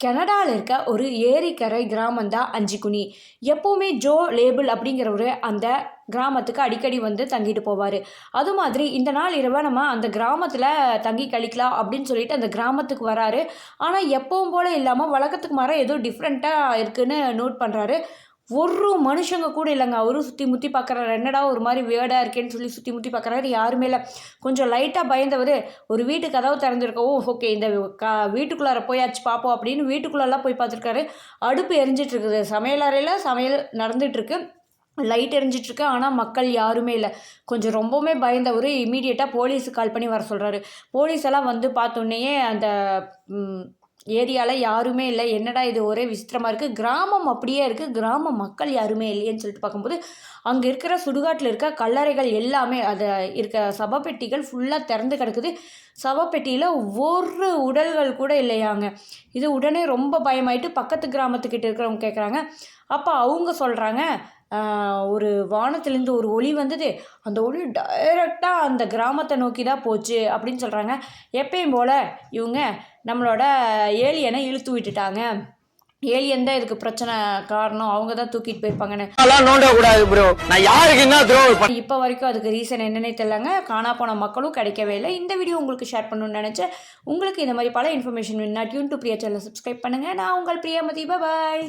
கனடாவில் இருக்க ஒரு ஏரிக்கரை கிராமம் தான் அஞ்சிக்குனி. எப்போவுமே ஜோ லேபிள் அப்படிங்கிறவர் அந்த கிராமத்துக்கு அடிக்கடி வந்து தங்கிட்டு போவார். அது மாதிரி இந்த நாள் இரவை நம்ம அந்த கிராமத்தில் தங்கி கழிக்கலாம் அப்படின்னு சொல்லிட்டு அந்த கிராமத்துக்கு வராரு. ஆனால் எப்பவும் போல் இல்லாமல் வழக்கத்துக்கு மாற ஏதோ டிஃப்ரெண்ட்டாக இருக்குதுன்னு நோட் பண்ணுறாரு ஒரு மனுஷங்க கூட இல்லைங்க. அவரும் சுற்றி முற்றி பார்க்குறாரு என்னடா ஒரு மாதிரி வேர்டாக இருக்கேன்னு சொல்லி சுற்றி முற்றி பார்க்குறாரு யாருமே இல்லை. கொஞ்சம் லைட்டாக பயந்தவர் ஒரு வீட்டு கதவு திறந்துருக்கவும் ஓகே இந்த கா வீட்டுக்குள்ளார போயாச்சு பார்ப்போம் அப்படின்னு வீட்டுக்குள்ளெல்லாம் போய் பார்த்துருக்காரு. அடுப்பு எரிஞ்சிட்ருக்குது இருக்குது சமையல் சமையல் நடந்துகிட்ருக்கு லைட் எரிஞ்சிட்ருக்கு ஆனால் மக்கள் யாருமே இல்லை. கொஞ்சம் ரொம்பவுமே பயந்தவர் இமீடியட்டாக போலீஸுக்கு கால் பண்ணி வர சொல்கிறாரு போலீஸ் எல்லாம் வந்து பார்த்தோன்னே அந்த ஏரியாவில் யாருமே இல்லை. என்னடா இது ஒரே விசித்திரமாக இருக்குது கிராமம் அப்படியே இருக்குது கிராம மக்கள் யாருமே இல்லையேன்னு சொல்லிட்டு பார்க்கும்போது அங்கே இருக்கிற சுடுகாட்டில் இருக்க கல்லறைகள் எல்லாமே அதை இருக்க சவப்பெட்டிகள் ஃபுல்லாக திறந்து கிடக்குது. சவப்பெட்டியில் ஒரு உடல்கள் கூட இல்லையாங்க. இது உடனே ரொம்ப பயமாயிட்டு பக்கத்து கிராமத்துக்கிட்ட இருக்கிறவங்க கேட்குறாங்க அப்போ அவங்க சொல்கிறாங்க ஒரு வானத்திலேருந்து ஒரு ஒளி வந்தது. அந்த ஒளி டைரெக்டாக அந்த கிராமத்தை நோக்கி தான் போச்சு அப்படின்னு சொல்கிறாங்க எப்பயும் போல் இவங்க நம்மளோட ஏலியனை இழுத்து விட்டுட்டாங்க. ஏலியன் தான் இதுக்கு பிரச்சனை காரணம். அவங்க தான் தூக்கிட்டு போயிருப்பாங்கன்னு. அதெல்லாம் நோண்ட கூடாது ப்ரோ நான் யாருக்கு என்ன துரோகம் இப்போ வரைக்கும் அதுக்கு ரீசன் என்னன்னே தெரியலங்க. காணா போன மக்களும் கிடைக்கவே இல்லை. இந்த வீடியோ உங்களுக்கு ஷேர் பண்ணணும்னு நினச்சேன். உங்களுக்கு இந்த மாதிரி பல இன்ஃபர்மேஷன் வேணும்னா tune to Priya channel subscribe பண்ணுங்கள் நான் உங்கள் பிரியாமதி. பாய்